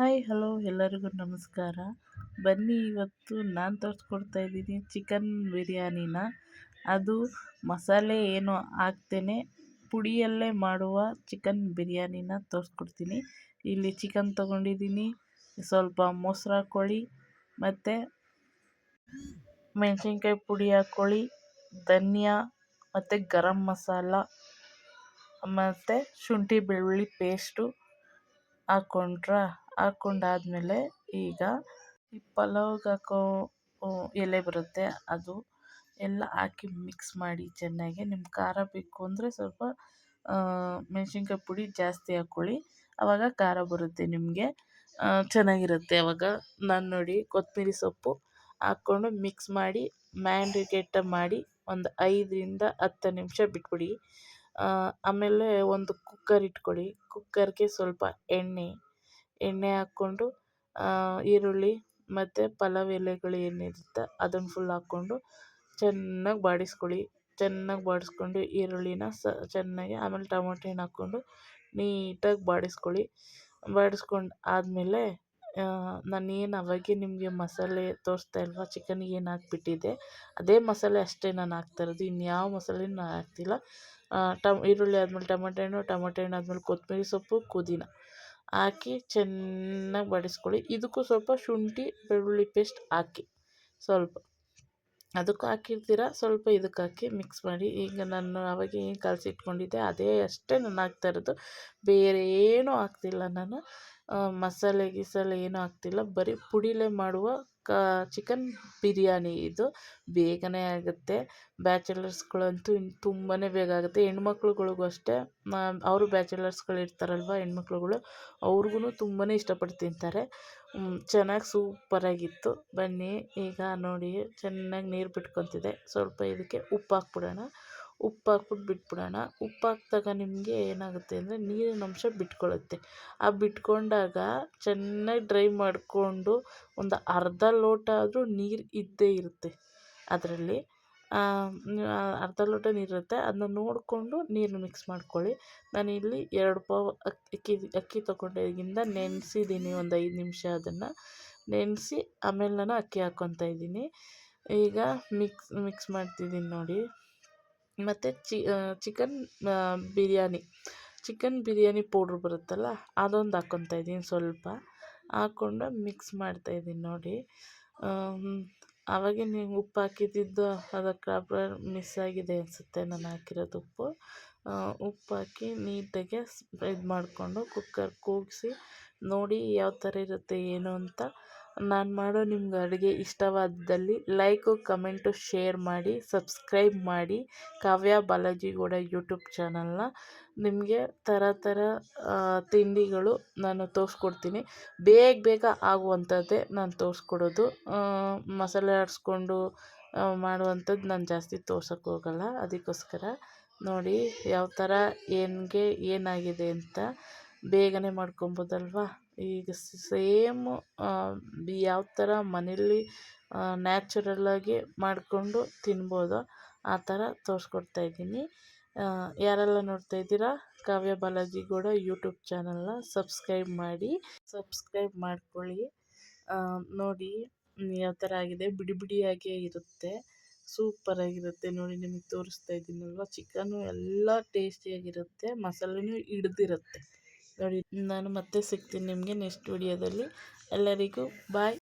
Hi hello ಎಲ್ಲರಿಗೂ ನಮಸ್ಕಾರ. ಬನ್ನಿ, ಇವತ್ತು ನಾನು ತೋರಿಸ್ಕೊಡ್ತಾ ಇದ್ದೀನಿ ಚಿಕನ್ ಬಿರಿಯಾನಿನ. ಅದು ಮಸಾಲೆ ಏನು ಹಾಕ್ತೇನೆ ಪುಡಿಯಲ್ಲೇ ಮಾಡುವ ಚಿಕನ್ ಬಿರಿಯಾನಿನ ತೋರಿಸ್ಕೊಡ್ತೀನಿ. ಇಲ್ಲಿ ಚಿಕನ್ ತೊಗೊಂಡಿದ್ದೀನಿ, ಸ್ವಲ್ಪ ಮೊಸರು ಹಾಕ್ಕೊಳ್ಳಿ, ಮತ್ತು ಮೆಣಸಿನ್ಕಾಯಿ ಪುಡಿ ಹಾಕ್ಕೊಳ್ಳಿ, ಧನಿಯಾ, ಮತ್ತು ಗರಂ ಮಸಾಲ, ಮತ್ತು ಶುಂಠಿ ಬೆಳ್ಳುಳ್ಳಿ ಪೇಸ್ಟು ಹಾಕ್ಕೊಂಡ್ರ ಹಾಕ್ಕೊಂಡಾದ್ಮೇಲೆ ಈಗ ಈ ಪಲಾವ್ಗೆ ಹಾಕೋ ಎಲೆ ಬರುತ್ತೆ. ಅದು ಎಲ್ಲ ಹಾಕಿ ಮಿಕ್ಸ್ ಮಾಡಿ ಚೆನ್ನಾಗಿ ನಿಮ್ಗೆ ಖಾರ ಬೇಕು ಅಂದರೆ ಸ್ವಲ್ಪ ಮೆಣ್ಸಿನ್ಕಾಯಿ ಪುಡಿ ಜಾಸ್ತಿ ಹಾಕ್ಕೊಳ್ಳಿ ಆವಾಗ ಖಾರ ಬರುತ್ತೆ ನಿಮಗೆ. ಚೆನ್ನಾಗಿರುತ್ತೆ ಆವಾಗ ನಾನು ನೋಡಿ ಕೊತ್ತಂಬ್ರಿ ಸೊಪ್ಪು ಹಾಕ್ಕೊಂಡು ಮಿಕ್ಸ್ ಮಾಡಿ ಮ್ಯಾರಿನೇಟ್ ಮಾಡಿ ಒಂದು ಐದರಿಂದ ಹತ್ತು ನಿಮಿಷ ಬಿಟ್ಬಿಡಿ. ಆಮೇಲೆ ಒಂದು ಕುಕ್ಕರ್ ಇಟ್ಕೊಳ್ಳಿ. ಕುಕ್ಕರ್ಗೆ ಸ್ವಲ್ಪ ಎಣ್ಣೆ ಎಣ್ಣೆ ಹಾಕ್ಕೊಂಡು ಈರುಳ್ಳಿ ಮತ್ತು ಪಲಾವ್ ಎಲೆಗಳು ಏನಿರುತ್ತೆ ಅದನ್ನು ಫುಲ್ ಹಾಕ್ಕೊಂಡು ಚೆನ್ನಾಗಿ ಬಾಡಿಸ್ಕೊಳ್ಳಿ. ಚೆನ್ನಾಗಿ ಬಾಡಿಸ್ಕೊಂಡು ಈರುಳ್ಳಿನ ಸ, ಚೆನ್ನಾಗಿ ಆಮೇಲೆ ಟೊಮೊಟೊ ಹಣ್ಣು ಹಾಕ್ಕೊಂಡು ನೀಟಾಗಿ ಬಾಡಿಸ್ಕೊಳ್ಳಿ. ಬಾಡಿಸ್ಕೊಂಡು ಆದಮೇಲೆ ನಾನು ಏನು ಅವಾಗೆ ನಿಮಗೆ ಮಸಾಲೆ ತೋರಿಸ್ತಾ ಇಲ್ವಾ ಚಿಕನ್ನಿಗೆ ಏನು ಹಾಕ್ಬಿಟ್ಟಿದ್ದೆ, ಅದೇ ಮಸಾಲೆ ಅಷ್ಟೇ ನಾನು ಹಾಕ್ತಾ ಇರೋದು, ಇನ್ಯಾವ ಮಸಾಲೆನೂ ನಾನು ಹಾಕ್ತಿಲ್ಲ. ಟಮ್, ಈರುಳ್ಳಿ ಆದಮೇಲೆ ಟೊಮೊಟೊ ಹಣ್ಣು ಟೊಮೊಟೊ ಹಣ್ಣು ಆದಮೇಲೆ ಕೊತ್ತಂಬರಿ ಸೊಪ್ಪು, ಪುದೀನ. ಹಾಕಿ ಚೆನ್ನಾಗಿ ಬಡಿಸ್ಕೊಳ್ಳಿ. ಇದಕ್ಕೂ ಸ್ವಲ್ಪ ಶುಂಠಿ, ಬೆಳ್ಳುಳ್ಳಿ ಪೇಸ್ಟ್ ಹಾಕಿ. ಸ್ವಲ್ಪ. ಅದಕ್ಕೂ ಹಾಕಿರ್ತೀರ? ಸ್ವಲ್ಪ ಇದಕ್ಕೆ ಹಾಕಿ ಮಿಕ್ಸ್ ಮಾಡಿ. ಈಗ ನಾನು ಅವಾಗ ಏನು ಕಲಸಿಟ್ಕೊಂಡಿದ್ದೆ, ಅದೇ ಅಷ್ಟೇ ನಾನು ಹಾಕ್ತಾಯಿರೋದು ಬೇರೆ ಏನೂ ಹಾಕ್ತಿಲ್ಲ ನಾನು. ಮಸಾಲೆ, ಗಿಸಾಲೆ ಏನೂ ಹಾಕ್ತಿಲ್ಲ. ಬರೀ ಪುಡಿಲೇ ಮಾಡುವ ಕಾ ಚಿಕನ್ ಬಿರಿಯಾನಿ ಇದು. ಬೇಗನೆ ಆಗುತ್ತೆ. ಬ್ಯಾಚುಲರ್ಸ್ಗಳಂತೂ ಇನ್ನು ತುಂಬಾ ಬೇಗ ಆಗುತ್ತೆ. ಹೆಣ್ಮಕ್ಳುಗಳಿಗೂ ಅಷ್ಟೇ. ಅವರು ಬ್ಯಾಚುಲರ್ಸ್ಗಳು ಇರ್ತಾರಲ್ವ ಹೆಣ್ಮಕ್ಳುಗಳು? ಅವ್ರಿಗೂ ತುಂಬಾ ಇಷ್ಟಪಟ್ಟು ತಿಂತಾರೆ. ಚೆನ್ನಾಗಿ ಸೂಪರಾಗಿತ್ತು. ಬನ್ನಿ, ಈಗ ನೋಡಿ, ಚೆನ್ನಾಗಿ ನೀರು ಬಿಟ್ಕೊತಿದೆ. ಸ್ವಲ್ಪ ಇದಕ್ಕೆ ಉಪ್ಪು ಹಾಕ್ಬಿಡೋಣ. ಉಪ್ಪು ಹಾಕ್ಬಿಟ್ಟು ಬಿಟ್ಬಿಡೋಣ. ಉಪ್ಪು ಹಾಕ್ದಾಗ ನಿಮಗೆ ಏನಾಗುತ್ತೆ ಅಂದರೆ ನೀರಿನ ಅಂಶ ಬಿಟ್ಕೊಳ್ಳುತ್ತೆ. ಆ ಬಿಟ್ಕೊಂಡಾಗ ಚೆನ್ನಾಗಿ ಡ್ರೈ ಮಾಡಿಕೊಂಡು ಒಂದು ಅರ್ಧ ಲೋಟ ಆದರೂ ನೀರು ಇದ್ದೇ ಇರುತ್ತೆ ಅದರಲ್ಲಿ. ಅರ್ಧ ಲೋಟ ನೀರಿರುತ್ತೆ ಅದನ್ನ ನೋಡಿಕೊಂಡು ನೀರನ್ನ ಮಿಕ್ಸ್ ಮಾಡ್ಕೊಳ್ಳಿ. ನಾನಿಲ್ಲಿ ಎರಡು ಪಾವ್ ಅಕ್ಕಿ ಅಕ್ಕಿ ತೊಗೊಂಡಿಗಿಂದ ನೆನೆಸಿದ್ದೀನಿ ಒಂದು ಐದು ನಿಮಿಷ ಅದನ್ನು. ನೆನೆಸಿ ಆಮೇಲೆ ನಾನು ಅಕ್ಕಿ ಹಾಕ್ಕೊತಾ ಇದ್ದೀನಿ. ಈಗ ಮಿಕ್ಸ್ ಮಿಕ್ಸ್ ಮಾಡ್ತಿದ್ದೀನಿ ನೋಡಿ. ಮತ್ತು chicken biryani. Chicken biryani powder ಬರುತ್ತಲ್ಲ, ಅದೊಂದು ಹಾಕ್ಕೊತಾ ಇದ್ದೀನಿ ಸ್ವಲ್ಪ. ಹಾಕ್ಕೊಂಡು ಮಿಕ್ಸ್ ಮಾಡ್ತಾ ಮಾಡ್ತಾಯಿದ್ದೀನಿ ನೋಡಿ. ಆವಾಗೇ ನೀವು ಉಪ್ಪು ಹಾಕಿದ್ದಿದ್ದು ಅದಕ್ಕೆ ಮಿಸ್ ಆಗಿದೆ ಅನಿಸುತ್ತೆ ನಾನು ಹಾಕಿರೋದು ಉಪ್ಪು. ಉಪ್ಪು ಹಾಕಿ ನೀಟಾಗೆ ಇದು ಮಾಡಿಕೊಂಡು ಕುಕ್ಕರ್ ಕೂಗಿಸಿ ನೋಡಿ ಯಾವ ಥರ ಇರುತ್ತೆ, ಏನು ಅಂತ. ನಾನು ಮಾಡೋ ನಿಮ್ಗೆ ಅಡುಗೆ ಇಷ್ಟವಾದಲ್ಲಿ ಲೈಕು, ಕಮೆಂಟು, ಶೇರ್ ಮಾಡಿ, ಸಬ್ಸ್ಕ್ರೈಬ್ ಮಾಡಿ. ಕಾವ್ಯ ಬಾಲಾಜಿ ಕೂಡ ಯೂಟ್ಯೂಬ್ ಚಾನಲ್ನ ನಿಮಗೆ ಥರ ಥರ ತಿಂಡಿಗಳು ನಾನು ತೋರಿಸ್ಕೊಡ್ತೀನಿ. ಬೇಗ ಬೇಗ ಆಗುವಂಥದ್ದೇ ನಾನು ತೋರಿಸ್ಕೊಡೋದು. ಮಸಾಲೆ ಆಡಿಸ್ಕೊಂಡು ಮಾಡುವಂಥದ್ದು ನಾನು ಜಾಸ್ತಿ ತೋರ್ಸೋಕ್ಕೆ ಹೋಗಲ್ಲ. ಅದಕ್ಕೋಸ್ಕರ ನೋಡಿ ಯಾವ ಥರ ಹೆಂಗೆ ಏನಾಗಿದೆ ಅಂತ ಬೇಗನೆ ಮಾಡ್ಕೊಬೋದಲ್ವಾ? ಈಗ ಸೇಮ್ ಯಾವ ಥರ ಮನೆಯಲ್ಲಿ ನ್ಯಾಚುರಲ್ಲಾಗಿ ಮಾಡಿಕೊಂಡು ತಿನ್ಬೋದು, ಆ ಥರ ತೋರಿಸ್ಕೊಡ್ತಾ ಇದ್ದೀನಿ. ಯಾರೆಲ್ಲ ನೋಡ್ತಾ ಇದ್ದೀರಾ, ಕಾವ್ಯ ಬಾಲಾಜಿ ಕೂಡ ಯೂಟ್ಯೂಬ್ ಚಾನಲ್ನ ಸಬ್ಸ್ಕ್ರೈಬ್ ಮಾಡಿ ಸಬ್ಸ್ಕ್ರೈಬ್ ಮಾಡ್ಕೊಳ್ಳಿ. ನೋಡಿ, ಯಾವ ಥರ ಆಗಿದೆ, ಬಿಡಿ ಬಿಡಿಯಾಗೇ ಇರುತ್ತೆ ಸೂಪರಾಗಿರುತ್ತೆ ನೋಡಿ, ನಿಮಗೆ ತೋರಿಸ್ತಾ ಇದ್ದೀನಲ್ವ ಚಿಕನ್ನು ಎಲ್ಲ ಟೇಸ್ಟಿಯಾಗಿರುತ್ತೆ ಮಸಾಲೆನೂ ಹಿಡ್ದಿರುತ್ತೆ. ನೋಡಿ ನಾನು ಮತ್ತೆ ಸಿಗ್ತೀನಿ ನಿಮಗೆ ನೆಕ್ಸ್ಟ್ ವಿಡಿಯೋದಲ್ಲಿ ಎಲ್ಲರಿಗೂ ಬಾಯ್